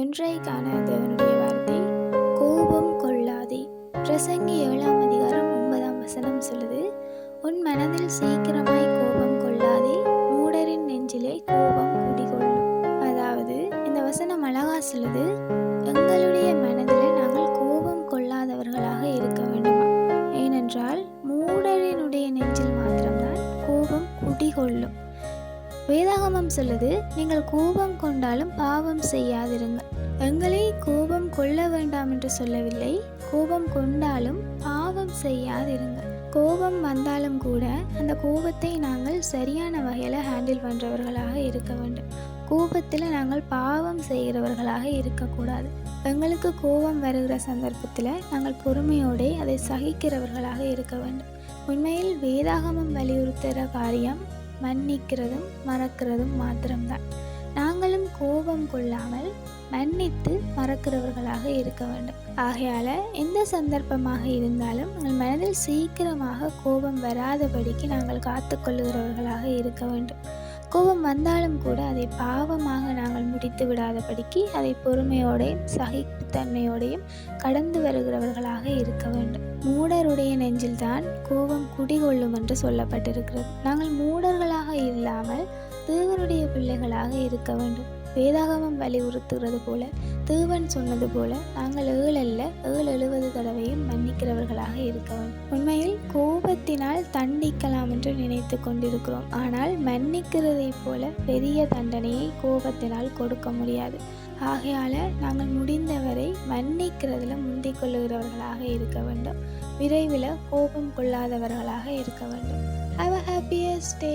இன்றைக்கான தேவனுடைய வார்த்தை? கோபம் கொள்ளாதே. பிரசங்கி ஏழாம் அதிகாரம் ஒன்பதாம் வசனம் சொல்லுது உன் மனதில் சீக்கிரமாய் கோபம் கொள்ளாதே. மூடரின் நெஞ்சிலே கோபம் குடிகொள்ளும். அதாவது இந்த வசனம் அழகா சொல்லுது எங்களுடைய மனதில் நாங்கள் கோபம் கொள்ளாதவர்களாக இருக்க வேண்டுமா? ஏனென்றால் மூடரினுடைய நெஞ்சில் மாத்திரம்தான் கோபம் குடிகொள்ளும். வேதாகமம் சொல்லுது நீங்கள் கோபம் கொண்டாலும் பாவம் செய்யாதிருங்கள். எங்களை கோபம் கொள்ள வேண்டாம் என்று சொல்லவில்லை கோபம் கொண்டாலும் பாவம் செய்யாதிருங்கள். கோபம் வந்தாலும் கூட அந்த கோபத்தை நாங்கள் சரியான வகையில் ஹேண்டில் பண்ணுறவர்களாக இருக்க வேண்டும். கோபத்தில் நாங்கள் பாவம் செய்கிறவர்களாக இருக்கக்கூடாது. எங்களுக்கு கோபம் வருகிற சந்தர்ப்பத்தில் நாங்கள் பொறுமையோடு அதை சகிக்கிறவர்களாக இருக்க வேண்டும். உண்மையில் வேதாகமம் வலியுறுத்துகிற காரியம் மன்னிக்கிறதும் மறக்கிறதும் மாத்திரம்தான். நாங்களும் கோபம் கொள்ளாமல் மன்னித்து மறக்கிறவர்களாக இருக்க வேண்டும். ஆகையால எந்த சந்தர்ப்பமாக இருந்தாலும் எங்கள் மனதில் சீக்கிரமாக கோபம் வராதபடிக்கு நாங்கள் காத்து கொள்ளுகிறவர்களாக இருக்க வேண்டும். கோபம் வந்தாலும் கூட அதை பாவமாக நாங்கள் முடித்து விடாதபடிக்கு அதை பொறுமையோடையும் சகிப்புத்தன்மையோடையும் கடந்து வருகிறவர்களாக இருக்க வேண்டும். மூடருடைய நெஞ்சில்தான் கோபம் குடிகொள்ளும் என்று சொல்லப்பட்டிருக்கிறது. நாங்கள் மூடர்களாக இல்லாமல் தேவனுடைய பிள்ளைகளாக இருக்க வேண்டும். வேதாகமம் வலியுறுத்துகிறது போல தேவன் சொன்னது போல நாங்கள் ஏழல்ல ஏழு எழுபது தடவையும் மன்னிக்கிறவர்களாக இருக்க வேண்டும் உண்மையில் கோபத்தினால் தண்டிக்கலாம் என்று நினைத்து கொண்டிருக்கிறோம். ஆனால் மன்னிக்கிறதைப் போல பெரிய தண்டனையை கோபத்தினால் கொடுக்க முடியாது. ஆகையால் நாங்கள் முடிந்தவரை மன்னிக்கிறதுல முந்திக் கொள்ளுகிறவர்களாக இருக்க வேண்டும். விரைவில் கோபம் கொள்ளாதவர்களாக இருக்க வேண்டும். Have a happiest day